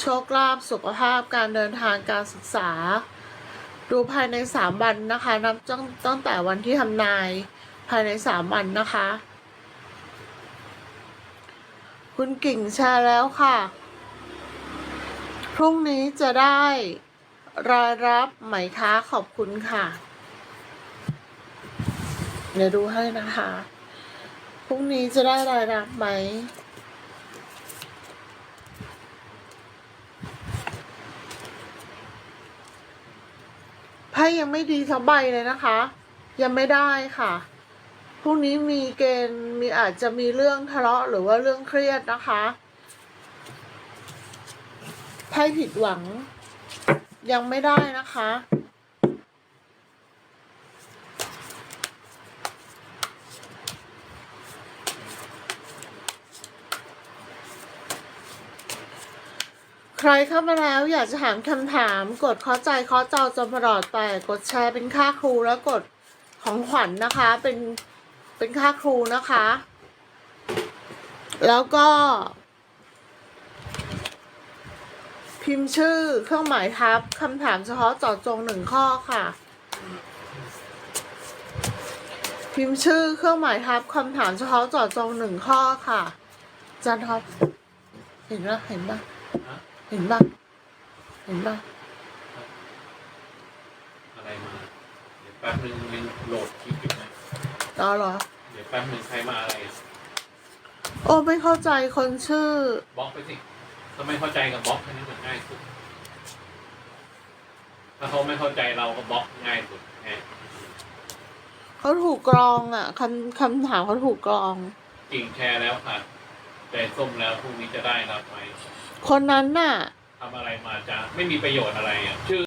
โชคลาภสุขภาพการเดินทางการศึกษา ดูภายในสามวันนะคะนับตั้งตั้งแต่วันที่ทำนายภายในสามวันนะคะ คุณกิ่งแชร์แล้วค่ะ พรุ่งนี้จะได้รายรับไหมคะขอบคุณค่ะ เดี๋ยวดูให้นะคะ พรุ่งนี้จะได้รายรับไหม พ่ยังไม่ดีสักใบเลยนะคะ ยังไม่ได้ค่ะพรุ่งนี้มีเกณฑ์มีอาจจะมีเรื่องทะเลาะหรือว่าเรื่องเครียดนะคะไพ่ผิดหวัง ยังไม่ได้นะคะ ใครเข้ามาแล้วอยากจะถามคำถาม กดข้าใจข้าจอจนประหลอดแต่กดแชร์เป็นค่าครูแล้วกดของขวัญนนะคะเป็นเป็นค่าครูนะคะ แล้วก็ พิมพ์ชื่อเครื่องหมายทับคำถามเฉพาะเจาะจงหนึ่งข้อค่ะ พิมพ์ชื่อเครื่องหมายทับคำถามเฉพาะเจาะจงหนึ่งข้อค่ะจันท็อปเห็นปะเห็นปะฮะ เห็นปะเห็นปะอะไรมา เดี๋ยวแป๊บนึงยังโหลดคลิปอยู่นะอ๋อเหรอ เดี๋ยวแป๊บนึงใครมาอะไรอะโอ้ไม่เข้าใจคนชื่อ บล็อกไปสิถ้าไม่เข้าใจกับบล็อกแค่นี้มันง่ายสุด ถ้าเขาไม่เข้าใจเราก็บล็อกง่ายสุดแหมเขาถูกกรองอะคำคำถามเขาถูกกรองกิ่งแชร์แล้วค่ะใจส้มแล้วพรุ่งนี้จะได้รับไหม คนนั้นน่ะ ทำอะไรมาจะไม่มีประโยชน์อะไรอะชื่อ